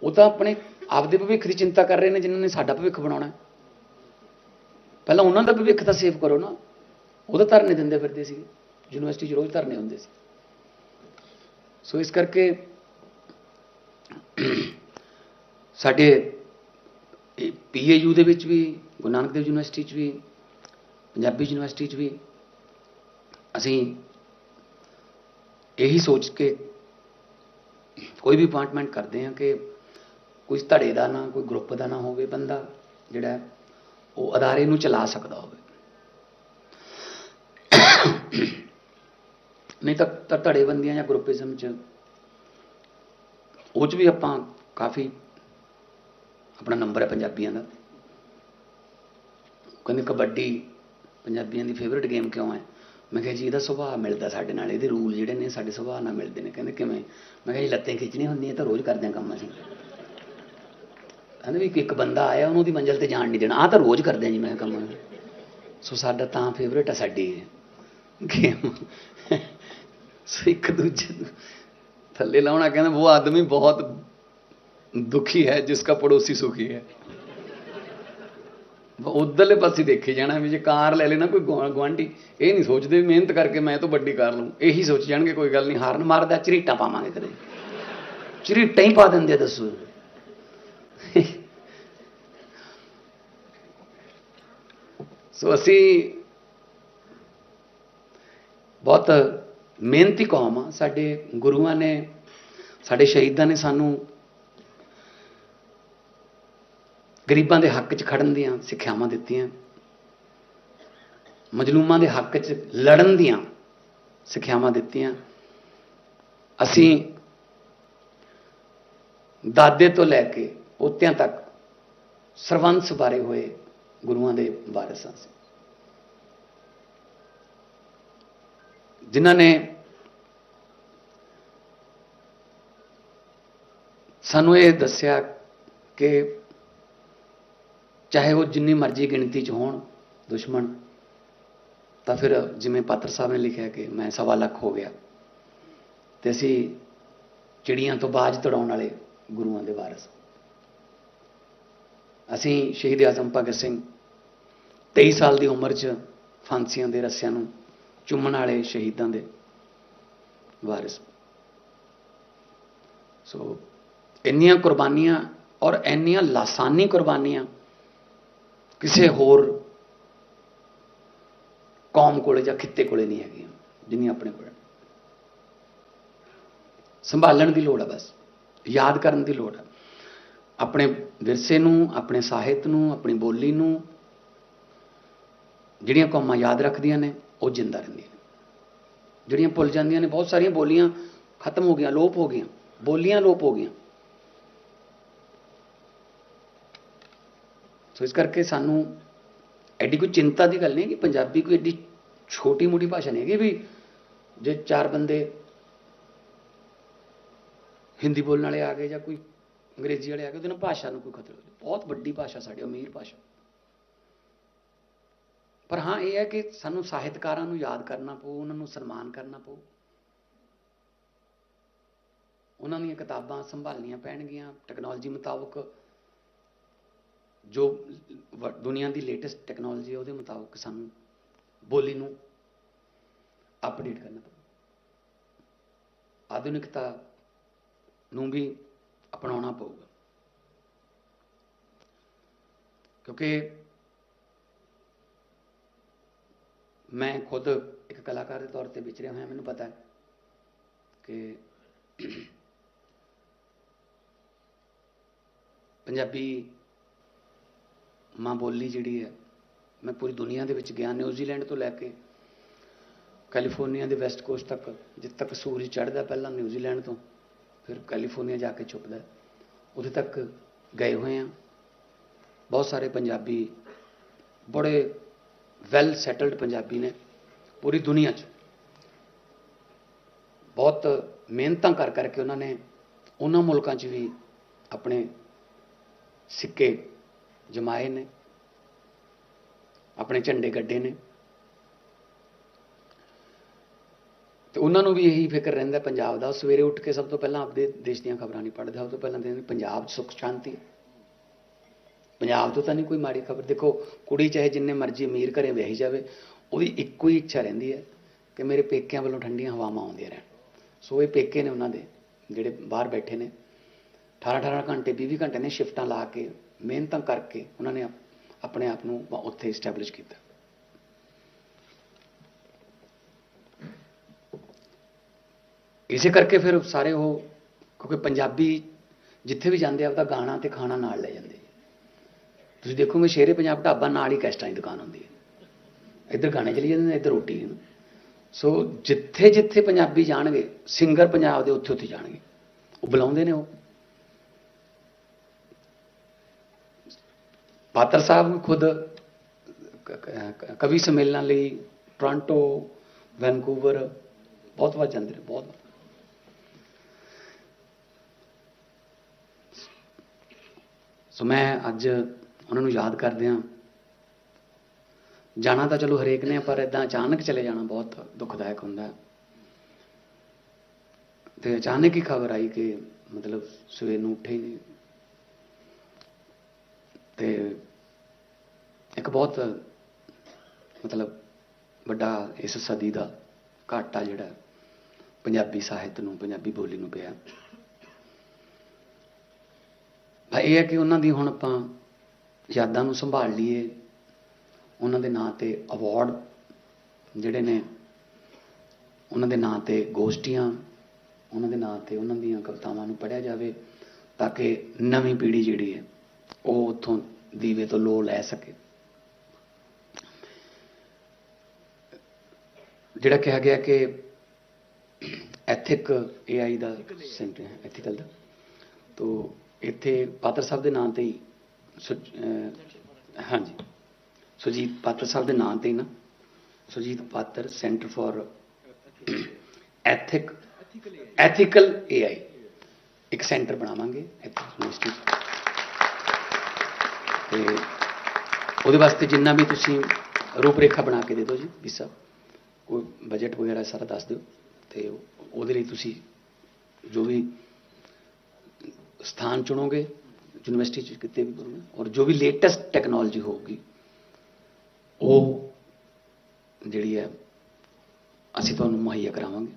ਉਹ ਤਾਂ ਆਪਣੇ ਆਪਦੇ ਭਵਿੱਖ ਦੀ ਚਿੰਤਾ ਕਰ ਰਹੇ ਨੇ ਜਿਨ੍ਹਾਂ ਨੇ ਸਾਡਾ ਭਵਿੱਖ ਬਣਾਉਣਾ ਹੈ। ਪਹਿਲਾਂ ਉਹਨਾਂ ਦਾ ਭਵਿੱਖ ਤਾਂ ਸੇਵ ਕਰੋ ਨਾ। ਉਹਦਾ ਧਰਨੇ ਦਿੰਦੇ ਫਿਰਦੇ ਸੀਗੇ। ਯੂਨੀਵਰਸਿਟੀ 'ਚ ਰੋਜ਼ ਧਰਨੇ ਹੁੰਦੇ ਸੀ। ਸੋ ਇਸ ਕਰਕੇ ਸਾਡੇ ਪੀਏਯੂ ਦੇ ਵਿੱਚ ਵੀ, ਗੁਰੂ ਨਾਨਕ ਦੇਵ ਯੂਨੀਵਰਸਿਟੀ 'ਚ ਵੀ, ਪੰਜਾਬੀ ਯੂਨੀਵਰਸਿਟੀ 'ਚ ਵੀ ਅਸੀਂ ਇਹੀ ਸੋਚ ਕੇ ਕੋਈ ਵੀ ਅਪਾਇੰਟਮੈਂਟ ਕਰਦੇ ਹਾਂ ਕਿ ਕੋਈ ਧੜੇ ਦਾ ਨਾ, ਕੋਈ ਗਰੁੱਪ ਦਾ ਨਾ ਹੋਵੇ ਬੰਦਾ ਜਿਹੜਾ ਉਹ ਅਦਾਰੇ ਨੂੰ ਚਲਾ ਸਕਦਾ ਹੋਵੇ। ਨਹੀਂ ਤਾਂ ਤਾਂ ਧੜੇਬੰਦੀਆਂ ਜਾਂ ਗਰੁੱਪਿਜ਼ਮ ਚ ਉਹ ਚ ਵੀ ਆਪਾਂ ਕਾਫੀ ਆਪਣਾ ਨੰਬਰ ਹੈ ਪੰਜਾਬੀਆਂ ਦਾ। ਕਹਿੰਦੇ ਕਬੱਡੀ ਪੰਜਾਬੀਆਂ ਦੀ ਫੇਵਰਿਟ ਗੇਮ ਕਿਉਂ ਹੈ? ਮੈਂ ਕਿਹਾ ਜੀ ਇਹਦਾ ਸੁਭਾਅ ਮਿਲਦਾ ਸਾਡੇ ਨਾਲ, ਇਹਦੇ ਰੂਲ ਜਿਹੜੇ ਨੇ ਸਾਡੇ ਸੁਭਾਅ ਨਾਲ ਮਿਲਦੇ ਨੇ। ਕਹਿੰਦੇ ਕਿਵੇਂ? ਮੈਂ ਕਿਹਾ ਜੀ ਲੱਤਾਂ ਖਿੱਚਣੀਆਂ ਹੁੰਦੀਆਂ ਤਾਂ ਰੋਜ਼ ਕਰਦੇ ਹਾਂ ਕੰਮ ਅਸੀਂ। ਕਹਿੰਦੇ ਵੀ ਇੱਕ ਬੰਦਾ ਆਇਆ, ਉਹਨੂੰ ਦੀ ਮੰਜ਼ਲ ਤੇ ਜਾਣ ਨਹੀਂ ਦੇਣਾ। ਆਹ ਤਾਂ ਰੋਜ਼ ਕਰਦੇ ਹਾਂ ਜੀ ਮੈਂ ਕੰਮ ਸੋ ਸਾਡਾ ਤਾਂ ਫੇਵਰਿਟ ਹੈ ਸਾਡੀ ਗੇਮ ਸੋ ਇੱਕ ਦੂਜੇ ਨੂੰ ਥੱਲੇ ਲਾਉਣਾ ਕਹਿੰਦਾ, ਉਹ ਆਦਮੀ ਬਹੁਤ ਦੁਖੀ ਹੈ, ਜਿਸਕਾ ਪੜੋਸੀ ਸੁਖੀ ਹੈ। ਉਧਰਲੇ ਪਾਸੇ ਦੇਖੇ ਜਾਣਾ ਵੀ ਜੇ ਕਾਰ ਲੈ ਲੈਣਾ ਕੋਈ ਗੁਆ- ਗੁਆਂਢੀ, ਇਹ ਨਹੀਂ ਸੋਚਦੇ ਵੀ ਮਿਹਨਤ ਕਰਕੇ ਮੈਂ ਤਾਂ ਵੱਡੀ ਕਾਰ ਲੂੰ ਇਹੀ ਸੋਚ ਜਾਣਗੇ, ਕੋਈ ਗੱਲ ਨਹੀਂ, ਹਾਰਨ ਮਾਰਦਾ, ਝਰੀਟਾਂ ਪਾਵਾਂਗੇ ਕਦੇ। ਚਰੀਟਾ ਹੀ ਪਾ ਦਿੰਦੇ ਦੱਸੋ। ਸੋ ਅਸੀਂ ਬਹੁਤ ਮਿਹਨਤੀ ਕੌਮ ਆ, ਸਾਡੇ ਗੁਰੂਆਂ ਨੇ, ਸਾਡੇ ਸ਼ਹੀਦਾਂ ਨੇ ਸਾਨੂੰ ਗਰੀਬਾਂ ਦੇ ਹੱਕ 'ਚ ਖੜਨ ਦੀਆਂ ਸਿੱਖਿਆਵਾਂ ਦਿੱਤੀਆਂ, ਮਜਲੂਮਾਂ ਦੇ ਹੱਕ 'ਚ ਲੜਨ ਦੀਆਂ ਸਿੱਖਿਆਵਾਂ ਦਿੱਤੀਆਂ। ਅਸੀਂ ਦਾਦੇ ਤੋਂ ਲੈ ਕੇ ਪੋਤਿਆਂ ਤੱਕ ਸਰਵੰਸ ਬਾਰੇ ਹੋਏ ਗੁਰੂਆਂ ਦੇ ਵਾਰਿਸ ਹਾਂ ਜਿਨ੍ਹਾਂ ਨੇ ਸਾਨੂੰ ਇਹ ਦੱਸਿਆ ਕਿ ਚਾਹੇ ਉਹ ਜਿੰਨੀ ਮਰਜ਼ੀ ਗਿਣਤੀ 'ਚ ਹੋਣ ਦੁਸ਼ਮਣ, ਤਾਂ ਫਿਰ ਜਿਵੇਂ ਪਾਤਰ ਸਾਹਿਬ ਨੇ ਲਿਖਿਆ ਕਿ ਮੈਂ ਸਵਾ ਲੱਖ ਹੋ ਗਿਆ ਤੇ ਅਸੀਂ ਚਿੜੀਆਂ ਤੋਂ ਬਾਜ ਤੜਾਉਣ ਵਾਲੇ ਗੁਰੂਆਂ ਦੇ ਵਾਰਿਸ। ਅਸੀਂ ਸ਼ਹੀਦ ਆਜ਼ਮ ਭਗਤ ਸਿੰਘ 23 ਸਾਲ ਦੀ ਉਮਰ 'ਚ ਫਾਂਸੀਆਂ ਦੇ ਰੱਸਿਆਂ ਨੂੰ ਚੁੰਮਣ ਵਾਲੇ ਸ਼ਹੀਦਾਂ ਦੇ ਵਾਰਿਸ। ਸੋ ਇੰਨੀਆਂ ਕੁਰਬਾਨੀਆਂ ਔਰ ਇੰਨੀਆਂ ਲਾਸਾਨੀ ਕੁਰਬਾਨੀਆਂ ਕਿਸੇ ਹੋਰ ਕੌਮ ਕੋਲੇ ਜਾਂ ਖਿੱਤੇ ਕੋਲੇ ਨਹੀਂ ਹੈਗੀਆਂ, ਜਿੰਨੀਆਂ ਆਪਣੇ ਕੋਲ ਸੰਭਾਲਣ ਦੀ ਲੋੜ ਹੈ ਬਸ, ਯਾਦ ਕਰਨ ਦੀ ਲੋੜ ਹੈ ਆਪਣੇ ਵਿਰਸੇ ਨੂੰ, ਆਪਣੇ ਸਾਹਿਤ ਨੂੰ, ਆਪਣੀ ਬੋਲੀ ਨੂੰ, ਜਿਹੜੀਆਂ ਕੌਮਾਂ ਯਾਦ ਰੱਖਦੀਆਂ ਨੇ, ਉਹ ਜਿੰਦਾ ਰਹਿੰਦੀਆਂ ਨੇ। ਜਿਹੜੀਆਂ ਭੁੱਲ ਜਾਂਦੀਆਂ ਨੇ, ਬਹੁਤ ਸਾਰੀਆਂ ਬੋਲੀਆਂ ਖਤਮ ਹੋ ਗਈਆਂ, ਲੋਪ ਹੋ ਗਈਆਂ, ਬੋਲੀਆਂ ਲੋਪ ਹੋ ਗਈਆਂ। ਸੋ ਇਸ ਕਰਕੇ ਸਾਨੂੰ ਐਡੀ ਕੋਈ ਚਿੰਤਾ ਦੀ ਗੱਲ ਨਹੀਂ ਕਿ ਪੰਜਾਬੀ ਕੋਈ ਐਡੀ ਛੋਟੀ ਮੋਟੀ ਭਾਸ਼ਾ ਨਹੀਂ ਹੈਗੀ ਵੀ ਜੇ ਚਾਰ ਬੰਦੇ ਹਿੰਦੀ ਬੋਲਣ ਵਾਲੇ ਆ ਗਏ ਜਾਂ ਕੋਈ ਅੰਗਰੇਜ਼ੀ ਵਾਲੇ ਆ ਗਏ, ਉਹਦੇ ਨਾਲ ਭਾਸ਼ਾ ਨੂੰ ਕੋਈ ਖਤਰਾ ਨਹੀਂ। ਬਹੁਤ ਵੱਡੀ ਭਾਸ਼ਾ ਸਾਡੀ, ਅਮੀਰ ਭਾਸ਼ਾ। ਪਰ ਹਾਂ, ਇਹ ਹੈ ਕਿ ਸਾਨੂੰ ਸਾਹਿਤਕਾਰਾਂ ਨੂੰ ਯਾਦ ਕਰਨਾ ਪਊ, ਉਹਨਾਂ ਨੂੰ ਸਨਮਾਨ ਕਰਨਾ ਪਊ। ਉਹਨਾਂ ਦੀਆਂ ਕਿਤਾਬਾਂ ਸੰਭਾਲਣੀਆਂ ਪੈਣਗੀਆਂ। ਟੈਕਨੋਲੋਜੀ ਮੁਤਾਬਕ ਜੋ ਵ- ਦੁਨੀਆ ਦੀ ਲੇਟੈਸਟ ਟੈਕਨੋਲੋਜੀ ਹੈ, ਉਹਦੇ ਮੁਤਾਬਕ ਸਾਨੂੰ ਬੋਲੀ ਨੂੰ ਅਪਡੇਟ ਕਰਨਾ ਪਊਗਾ ਆਧੁਨਿਕਤਾ ਨੂੰ ਵੀ ਅਪਣਾਉਣਾ ਪਊਗਾ। ਕਿਉਂਕਿ ਮੈਂ ਖੁਦ ਇੱਕ ਕਲਾਕਾਰ ਦੇ ਤੌਰ ਤੇ ਵਿਚਰਿਆ ਹੋਇਆ, ਮੈਨੂੰ ਪਤਾ ਹੈ ਕਿ ਪੰਜਾਬੀ ਮਾਂ ਬੋਲੀ ਜਿਹੜੀ ਹੈ, ਮੈਂ ਪੂਰੀ ਦੁਨੀਆ ਦੇ ਵਿੱਚ ਗਿਆ, ਨਿਊਜ਼ੀਲੈਂਡ ਤੋਂ ਲੈ ਕੇ ਕੈਲੀਫੋਰਨੀਆ ਦੇ ਵੈਸਟ ਕੋਸਟ ਤੱਕ, ਜਿੱਥੇ ਤੱਕ ਸੂਰਜ ਚੜ੍ਹਦਾ ਪਹਿਲਾਂ ਨਿਊਜ਼ੀਲੈਂਡ ਤੋਂ, ਫਿਰ ਕੈਲੀਫੋਰਨੀਆ ਜਾ ਕੇ ਛੁਪਦਾ ਹੈ। ਉੱਥੇ ਤੱਕ ਗਏ ਹੋਏ ਆ ਬਹੁਤ ਸਾਰੇ ਪੰਜਾਬੀ, ਬੜੇ ਵੈਲ ਸੈਟਲਡ ਪੰਜਾਬੀ ਨੇ ਪੂਰੀ ਦੁਨੀਆ 'ਚ ਬਹੁਤ ਮਿਹਨਤਾਂ ਕਰ ਕਰਕੇ ਉਹਨਾਂ ਨੇ, ਉਹਨਾਂ ਮੁਲਕਾਂ 'ਚ ਵੀ ਆਪਣੇ ਸਿੱਕੇ ਜਮਾਏ ਨੇ, ਆਪਣੇ ਝੰਡੇ ਗੱਡੇ ਨੇ। ਤੇ ਉਹਨਾਂ ਨੂੰ ਵੀ ਇਹੀ ਫਿਕਰ ਰਹਿੰਦਾ ਪੰਜਾਬ ਦਾ, ਉਹ ਸਵੇਰੇ ਉੱਠ ਕੇ ਸਭ ਤੋਂ ਪਹਿਲਾਂ ਆਪਦੇ ਦੇਸ਼ ਦੀਆਂ ਖਬਰਾਂ ਨਹੀਂ ਪੜ੍ਹਦਾ ਉਹ ਤੋਂ ਪਹਿਲਾਂ ਦੇਖਦੇ ਪੰਜਾਬ 'ਚ ਸੁੱਖ, ਸ਼ਾਂਤੀ ਪੰਜਾਬ ਤੋਂ ਤਾਂ ਨਹੀਂ ਕੋਈ ਮਾੜੀ ਖਬਰ। ਦੇਖੋ, ਕੁੜੀ ਚਾਹੇ ਜਿੰਨੇ ਮਰਜ਼ੀ ਅਮੀਰ ਘਰੇ ਵਿਆਹੀ ਜਾਵੇ, ਉਹਦੀ ਇੱਕੋ ਹੀ ਇੱਛਾ ਰਹਿੰਦੀ ਹੈ ਕਿ ਮੇਰੇ ਪੇਕਿਆਂ ਵੱਲੋਂ ਠੰਡੀਆਂ ਹਵਾਵਾਂ ਆਉਂਦੀਆਂ ਰਹਿਣ। ਸੋ ਇਹ ਪੇਕੇ ਨੇ ਉਹਨਾਂ ਦੇ, ਜਿਹੜੇ ਬਾਹਰ ਬੈਠੇ ਨੇ। 18 18 ਘੰਟੇ 20 ਘੰਟੇ ਨੇ ਸ਼ਿਫਟਾਂ ਲਾ ਕੇ, ਮਿਹਨਤਾਂ ਕਰਕੇ ਉਹਨਾਂ ਨੇ ਆਪਣੇ ਆਪ ਨੂੰ ਉੱਥੇ ਇਸਟੈਬਲਿਸ਼ ਕੀਤਾ। ਇਸੇ ਕਰਕੇ ਫਿਰ ਸਾਰੇ ਉਹ, ਕਿਉਂਕਿ ਪੰਜਾਬੀ ਜਿੱਥੇ ਵੀ ਜਾਂਦੇ ਆ ਉਹਦਾ ਗਾਣਾ ਤੇ ਖਾਣਾ ਨਾਲ ਲੈ ਜਾਂਦੇ। ਤੁਸੀਂ ਦੇਖੋਗੇ ਸ਼ੇਰੇ ਪੰਜਾਬ ਢਾਬਾ ਨਾਲ ਹੀ ਕੈਸਟਾਂ ਦੀ ਦੁਕਾਨ ਹੁੰਦੀ ਹੈ। ਇੱਧਰ ਗਾਣੇ ਚਲੀ ਜਾਂਦੇ ਨੇ, ਇੱਧਰ ਰੋਟੀ ਸੋ ਜਿੱਥੇ ਜਿੱਥੇ ਪੰਜਾਬੀ ਜਾਣਗੇ ਸਿੰਗਰ ਪੰਜਾਬ ਦੇ ਉੱਥੇ ਉੱਥੇ ਜਾਣਗੇ। ਉਹ ਬੁਲਾਉਂਦੇ ਨੇ ਉਹ। ਪਾਤਰ ਸਾਹਿਬ ਖੁਦ ਕਵੀ ਸੰਮੇਲਨਾਂ ਲਈ ਟੋਰਾਂਟੋ, ਵੈਨਕੂਵਰ, ਬਹੁਤ ਵਾਰ ਜਾਂਦੇ ਨੇ ਬਹੁਤ ਸੋ ਮੈਂ ਅੱਜ ਉਹਨਾਂ ਨੂੰ ਯਾਦ ਕਰਦਿਆਂ ਜਾਣਾ ਤਾਂ ਚਲੋ ਹਰੇਕ ਨੇ, ਪਰ ਇਦਾਂ ਅਚਾਨਕ ਚਲੇ ਜਾਣਾ ਬਹੁਤ ਦੁਖਦਾਇਕ ਹੁੰਦਾ ਹੈ। ਤੇ ਅਚਾਨਕ ਹੀ ਖਬਰ ਆਈ ਕਿ ਮਤਲਬ ਸਵੇਰ ਨੂੰ ਉੱਠੇ ਹੀ ਤੇ ਇੱਕ ਬਹੁਤ, ਮਤਲਬ ਵੱਡਾ ਇਸ ਸਦੀ ਦਾ ਘਾਟਾ ਜਿਹੜਾ ਪੰਜਾਬੀ ਸਾਹਿਤ ਨੂੰ, ਪੰਜਾਬੀ ਬੋਲੀ ਨੂੰ ਪਿਆ। ਭਾਈ ਇਹ ਹੈ ਕਿ ਉਹਨਾਂ ਦੀ ਹੁਣ ਆਪਾਂ ਯਾਦਾਂ ਨੂੰ ਸੰਭਾਲ ਲਈਏ। ਉਹਨਾਂ ਦੇ ਨਾਂ ਤੇ ਅਵਾਰਡ ਜਿਹੜੇ ਨੇ, ਉਹਨਾਂ ਦੇ ਨਾਂ ਤੇ ਗੋਸ਼ਟੀਆਂ, ਉਹਨਾਂ ਦੇ ਨਾਂ ਤੇ ਉਹਨਾਂ ਦੀਆਂ ਕਵਿਤਾਵਾਂ ਨੂੰ ਪੜ੍ਹਿਆ ਜਾਵੇ ਤਾਂ ਕਿ ਨਵੀਂ ਪੀੜ੍ਹੀ ਜਿਹੜੀ ਹੈ ਉਹ ਉੱਥੋਂ ਦੀਵੇ ਤੋਂ ਲੋ ਲੈ ਸਕੇ। ਜਿਹੜਾ ਕਿਹਾ ਗਿਆ ਕਿ ਐਥਿਕ ਏਆਈ ਦਾ ਸੈਂਟਰ ਹੈ ਐਥੀਕਲ ਦਾ। ਤੋ ਇੱਥੇ ਪਾਤਰ ਸਾਹਿਬ ਦੇ ਨਾਂ ਤੇ ਹੀ ਹਾਂਜੀ। ਸੁਜੀਤ ਪਾਤਰ ਸਾਹਿਬ ਦੇ ਨਾਂ ਤੇ ਹੀ ਨਾ। Sujit Patar centre for ethic ethical AI ਇੱਕ ਸੈਂਟਰ ਬਣਾਵਾਂਗੇ ਇੱਥੇ ਯੂਨੀਵਰਸਿਟੀ। ਤੇ ਉਹਦੇ ਵਾਸਤੇ ਜਿੰਨਾ ਵੀ ਤੁਸੀਂ ਰੂਪਰੇਖਾ ਬਣਾ ਕੇ ਦੇ ਦਿਓ ਜੀ, ਵੀ ਸਾਹਿਬ ਕੋਈ ਬਜਟ ਵਗੈਰਾ ਸਾਰਾ ਦੱਸ ਦਿਓ ਤੇ ਉਹਦੇ ਲਈ ਤੁਸੀਂ ਜੋ ਵੀ ਸਥਾਨ ਚੁਣੋਗੇ, ਯੂਨੀਵਰਸਿਟੀ ਚ ਕਿਤੇ ਵੀ ਕਰੋਗੇ, ਔਰ ਜੋ ਵੀ ਲੇਟੈਸਟ ਟੈਕਨੋਲੋਜੀ ਹੋਊਗੀ, ਉਹ ਜਿਹੜੀ ਹੈ, ਅਸੀਂ ਤੁਹਾਨੂੰ ਮੁਹੱਈਆ ਕਰਾਵਾਂਗੇ।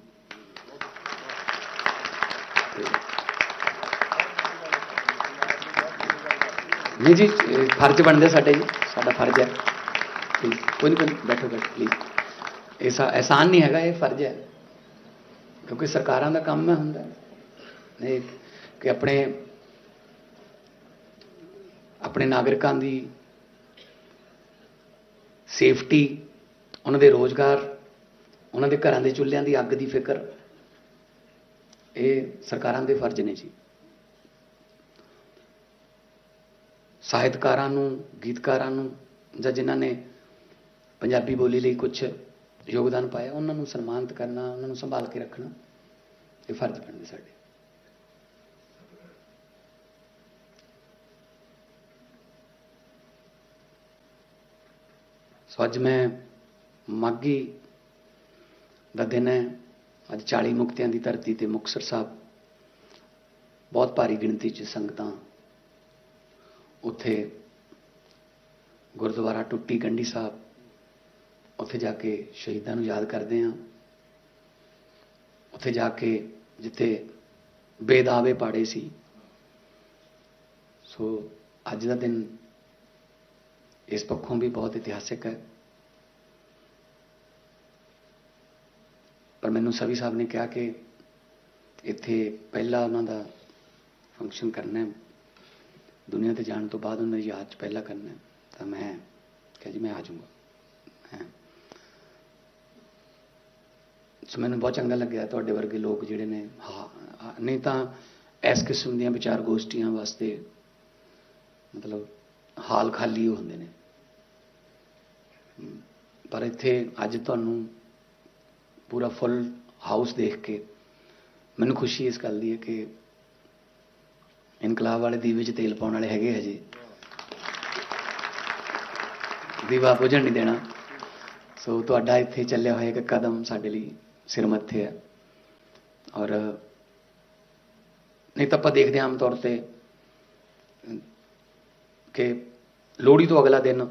ਨਹੀਂ ਜੀ ਫਰਜ਼ ਬਣਦਾ ਸਾਡਾ ਜੀ, ਸਾਡਾ ਫਰਜ਼ ਹੈ। ਕੋਈ ਨਹੀਂ ਕੋਈ ਬੈਠੋ ਬੈਠੋ ਪਲੀਜ਼ ਐਸਾ ਐਹਸਾਨ ਨਹੀਂ ਹੈਗਾ, ਇਹ ਫਰਜ਼ ਹੈ। ਕਿਉਂਕਿ ਸਰਕਾਰਾਂ ਦਾ ਕੰਮ ਹੈ ਹੁੰਦਾ। ਨਹੀਂ, ਕਿ ਆਪਣੇ ਆਪਣੇ ਨਾਗਰਿਕਾਂ ਦੀ ਸੇਫਟੀ, ਉਹਨਾਂ ਦੇ ਰੋਜ਼ਗਾਰ, ਉਹਨਾਂ ਦੇ ਘਰਾਂ ਦੇ ਚੁੱਲ੍ਹਿਆਂ ਦੀ ਅੱਗ ਦੀ ਫਿਕਰ, ਇਹ ਸਰਕਾਰਾਂ ਦੇ ਫਰਜ਼ ਨੇ ਜੀ। ਸਾਹਿਤਕਾਰਾਂ ਨੂੰ, ਗੀਤਕਾਰਾਂ ਨੂੰ ਜਾਂ ਜਿਨ੍ਹਾਂ ਨੇ ਪੰਜਾਬੀ ਬੋਲੀ ਲਈ ਕੁਝ ਯੋਗਦਾਨ ਪਾਇਆ, ਉਹਨਾਂ ਨੂੰ ਸਨਮਾਨਿਤ ਕਰਨਾ, ਉਹਨਾਂ ਨੂੰ ਸੰਭਾਲ ਕੇ ਰੱਖਣਾ, ਇਹ ਫਰਜ਼ ਬਣਦੇ ਸਾਡੇ। ਸੋ ਅੱਜ ਮੈਂ ਮਾਗੀ ਦਾ ਦਿਨ ਹੈ। ਅੱਜ 40 ਮੁਕਤਿਆਂ ਦੀ ਧਰਤੀ ਤੇ ਮੁਕਤਸਰ ਸਾਹਿਬ ਬਹੁਤ ਭਾਰੀ ਗਿਣਤੀ 'ਚ ਸੰਗਤਾਂ ਉੱਥੇ ਗੁਰਦੁਆਰਾ ਟੁੱਟੀ ਗੰਢੀ ਸਾਹਿਬ, ਉੱਥੇ ਜਾ ਕੇ ਸ਼ਹੀਦਾਂ ਨੂੰ ਯਾਦ ਕਰਦੇ ਹਾਂ। ਉੱਥੇ ਜਾ ਕੇ ਜਿੱਥੇ ਬੇਦਾਵੇ ਪਾੜੇ ਸੀ। ਸੋ ਅੱਜ ਦਾ ਦਿਨ ਇਸ ਪੱਖੋਂ ਵੀ ਬਹੁਤ ਇਤਿਹਾਸਿਕ ਹੈ। ਪਰ ਮੈਨੂੰ ਸਵੀ ਸਾਹਿਬ ਨੇ ਕਿਹਾ ਕਿ ਇੱਥੇ ਪਹਿਲਾ ਉਹਨਾਂ ਦਾ ਫੰਕਸ਼ਨ ਕਰਨਾ ਹੈ। ਦੁਨੀਆ ਤੇ ਜਾਣ ਤੋਂ ਬਾਅਦ ਉਹਨਾਂ ਦੀ ਯਾਦ 'ਚ ਪਹਿਲਾ ਕਰਨਾ ਤਾਂ ਮੈਂ ਕਿਹਾ ਜੀ, ਮੈਂ ਆ ਜਾਊਂਗਾ। ਹੈਂ। ਸੋ ਮੈਨੂੰ ਬਹੁਤ ਚੰਗਾ ਲੱਗਿਆ ਤੁਹਾਡੇ ਵਰਗੇ ਲੋਕ ਜਿਹੜੇ ਨੇ। ਹਾਂ ਨਹੀਂ ਤਾਂ ਇਸ ਕਿਸਮ ਦੀਆਂ ਵਿਚਾਰ ਗੋਸ਼ਟੀਆਂ ਵਾਸਤੇ ਮਤਲਬ ਹਾਲ ਖਾਲੀ ਹੁੰਦੇ ਨੇ। ਪਰ ਇੱਥੇ ਅੱਜ ਤੁਹਾਨੂੰ ਪੂਰਾ ਫੁੱਲ ਹਾਊਸ ਦੇਖ ਕੇ ਮੈਨੂੰ ਖੁਸ਼ੀ ਇਸ ਗੱਲ ਦੀ ਹੈ ਕਿ ਇਨਕਲਾਬ ਵਾਲੇ ਦੀਵੇ 'ਚ ਤੇਲ ਪਾਉਣ ਵਾਲੇ ਹੈਗੇ ਹਜੇ ਦੀਵਾ ਬੁਝਣ ਨਹੀਂ ਦੇਣਾ। ਸੋ ਤੁਹਾਡਾ ਇੱਥੇ ਚੱਲਿਆ ਹੋਇਆ ਇੱਕ ਕਦਮ ਸਾਡੇ ਲਈ ਸਿਰ ਮੱਥੇ ਹੈ ਔਰ ਨਹੀਂ ਤਾਂ ਆਪਾਂ ਦੇਖਦੇ ਹਾਂ ਆਮ ਤੌਰ ਤੇ ਕਿ ਲੋਹੜੀ ਤੋਂ ਅਗਲਾ ਦਿਨ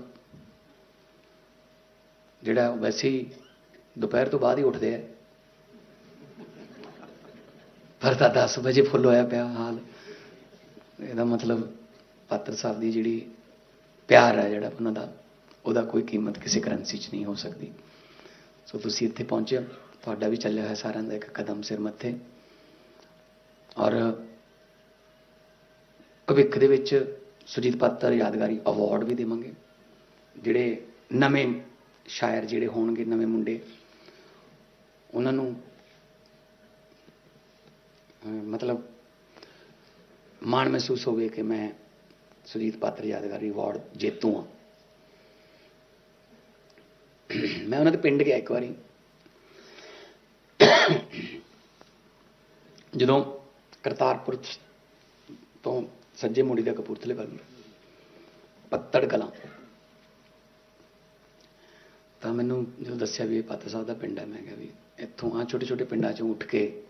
ਜਿਹੜਾ ਵੈਸੇ ਹੀ ਦੁਪਹਿਰ ਤੋਂ ਬਾਅਦ ਹੀ ਉੱਠਦੇ ਆ। ਪਰ ਤਾਂ 10 ਵਜੇ ਫੁੱਲ ਹੋਇਆ ਪਿਆ ਹਾਲ। ਇਹਦਾ ਮਤਲਬ ਪਾਤਰ ਸਾਹਿਬ ਦੀ ਜਿਹੜੀ ਪਿਆਰ ਹੈ ਜਿਹੜਾ ਉਹਨਾਂ ਦਾ, ਉਹਦਾ ਕੋਈ ਕੀਮਤ ਕਿਸੇ ਕਰੰਸੀ 'ਚ ਨਹੀਂ ਹੋ ਸਕਦੀ। ਸੋ ਤੁਸੀਂ ਇੱਥੇ ਪਹੁੰਚੇ ਤੁਹਾਡਾ ਵੀ ਚੱਲਿਆ ਹੋਇਆ ਸਾਰਿਆਂ ਦਾ ਇੱਕ ਕਦਮ ਸਿਰ ਮੱਥੇ। ਔਰ ਭਵਿੱਖ ਦੇ ਵਿੱਚ ਸੁਜੀਤ ਪਾਤਰ ਯਾਦਗਾਰੀ ਅਵਾਰਡ ਵੀ ਦੇਵਾਂਗੇ। ਜਿਹੜੇ ਨਵੇਂ ਸ਼ਾਇਰ ਜਿਹੜੇ ਹੋਣਗੇ, ਨਵੇਂ ਮੁੰਡੇ, ਉਹਨਾਂ ਨੂੰ ਮਤਲਬ ਮਾਣ ਮਹਿਸੂਸ ਹੋਵੇ ਕਿ ਮੈਂ ਸੁਜੀਤ ਪਾਤਰ ਯਾਦਗਾਰੀ ਅਵਾਰਡ ਜੇਤੂ ਹਾਂ। ਮੈਂ ਉਹਨਾਂ ਦੇ ਪਿੰਡ ਗਿਆ ਇੱਕ ਵਾਰੀ। ਜਦੋਂ ਕਰਤਾਰਪੁਰ ਤੋਂ ਸੱਜੇ ਮੁੜੀ ਦਾ ਕਪੂਰਥਲੇ ਵੱਲ ਪੱਤੜ ਕਲਾਂ। ਤਾਂ ਮੈਨੂੰ ਜਦੋਂ ਦੱਸਿਆ ਵੀ ਇਹ ਪਾਤਰ ਸਾਹਿਬ ਦਾ ਪਿੰਡ ਹੈ, ਮੈਂ ਕਿਹਾ ਵੀ ਇੱਥੋਂ ਆ ਛੋਟੇ ਛੋਟੇ ਪਿੰਡਾਂ ਚੋਂ ਉੱਠ ਕੇ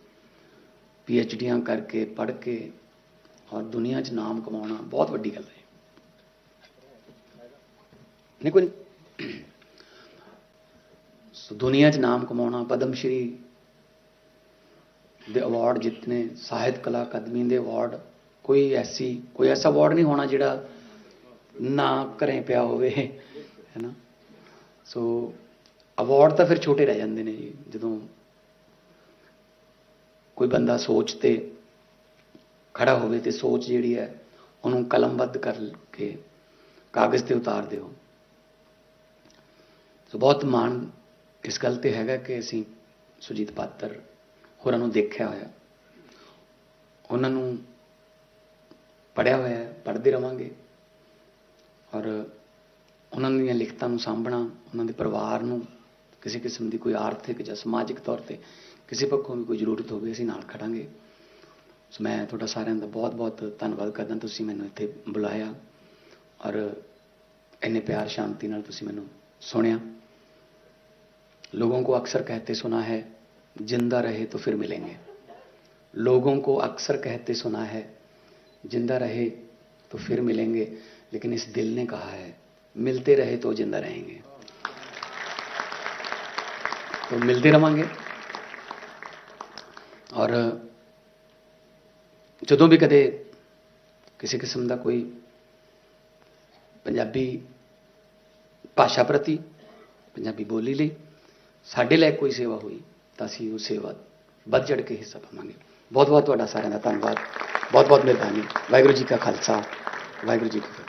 ਪੀ ਐਚ ਡੀਆਂ ਕਰਕੇ, ਪੜ੍ਹ ਕੇ ਔਰ ਦੁਨੀਆ 'ਚ ਨਾਮ ਕਮਾਉਣਾ ਬਹੁਤ ਵੱਡੀ ਗੱਲ ਹੈ। ਨਹੀਂ ਕੋਈ ਸੋ ਦੁਨੀਆ 'ਚ ਨਾਮ ਕਮਾਉਣਾ ਪਦਮ ਸ਼੍ਰੀ ਦੇ ਅਵਾਰਡ ਜਿੱਤਨੇ ਸਾਹਿਤ ਕਲਾ ਅਕਾਦਮੀ ਦੇ ਅਵਾਰਡ ਕੋਈ ਐਸੀ, ਕੋਈ ਐਸਾ ਅਵਾਰਡ ਨਹੀਂ ਹੋਣਾ ਜਿਹੜਾ ਨਾ ਘਰੇ ਪਿਆ ਹੋਵੇ, ਹੈ ਨਾ? ਸੋ ਅਵਾਰਡ ਤਾਂ ਫਿਰ ਛੋਟੇ ਰਹਿ ਜਾਂਦੇ ਨੇ ਜੀ, ਜਦੋਂ ਕੋਈ ਬੰਦਾ ਸੋਚ ਤੇ ਖੜਾ ਹੋਵੇ ਤੇ ਸੋਚ ਜਿਹੜੀ ਹੈ, ਉਹਨੂੰ ਕਲਮਬੱਧ ਕਰਕੇ ਕਾਗਜ਼ ਤੇ ਉਤਾਰ ਦਿਓ। ਸੋ ਬਹੁਤ ਮਾਣ ਇਸ ਗੱਲ ਤੇ ਹੈਗਾ ਕਿ ਅਸੀਂ ਸੁਜੀਤ ਪਾਤਰ ਹੋਰਾਂ ਨੂੰ ਦੇਖਿਆ ਹੋਇਆ। ਉਹਨਾਂ ਨੂੰ ਪੜਿਆ ਹੋਇਆ ਹੈ, ਪੜ੍ਹਦੇ ਰਵਾਂਗੇ। ਔਰ ਉਹਨਾਂ ਦੀਆਂ ਲਿਖਤਾਂ ਨੂੰ ਸਾਂਭਣਾ, ਉਹਨਾਂ ਦੇ ਪਰਿਵਾਰ ਨੂੰ ਕਿਸੇ ਕਿਸਮ ਦੀ ਕੋਈ ਆਰਥਿਕ ਜਾਂ ਸਮਾਜਿਕ ਤੌਰ ਤੇ ਕਿਸੇ ਪੱਖੋਂ ਵੀ ਕੋਈ ਜ਼ਰੂਰਤ ਹੋਵੇ, ਅਸੀਂ ਨਾਲ ਖੜਾਂਗੇ। ਸੋ ਮੈਂ ਤੁਹਾਡਾ ਸਾਰਿਆਂ ਦਾ ਬਹੁਤ-ਬਹੁਤ ਧੰਨਵਾਦ ਕਰਦਾ ਤੁਸੀਂ ਮੈਨੂੰ ਇੱਥੇ ਬੁਲਾਇਆ ਔਰ ਇੰਨੇ ਪਿਆਰ ਸ਼ਾਂਤੀ ਨਾਲ ਤੁਸੀਂ ਮੈਨੂੰ ਸੁਣਿਆ लोगों को अक्सर कहते सुना है जिंदा रहे तो फिर मिलेंगे लोगों को अक्सर कहते सुना है जिंदा रहे तो फिर मिलेंगे लेकिन इस दिल ने कहा है मिलते रहे तो जिंदा रहेंगे तो मिलते रवांगे ਔਰ ਜਦੋਂ ਵੀ ਕਦੇ ਕਿਸੇ ਕਿਸਮ ਦਾ ਕੋਈ ਪੰਜਾਬੀ ਭਾਸ਼ਾ ਪ੍ਰਤੀ, ਪੰਜਾਬੀ ਬੋਲੀ ਲਈ ਸਾਡੇ ਲਈ ਕੋਈ ਸੇਵਾ ਹੋਈ, ਤਾਂ ਅਸੀਂ ਉਹ ਸੇਵਾ ਵੱਧ ਚੜ ਕੇ ਹਿੱਸਾ ਪਾਵਾਂਗੇ। ਬਹੁਤ ਬਹੁਤ ਤੁਹਾਡਾ ਸਾਰਿਆਂ ਦਾ ਧੰਨਵਾਦ। ਬਹੁਤ ਬਹੁਤ ਮਿਹਰਬਾਨੀ। ਵਾਹਿਗੁਰੂ ਜੀ ਕਾ ਖਾਲਸਾ। ਵਾਹਿਗੁਰੂ ਜੀ ਕੀ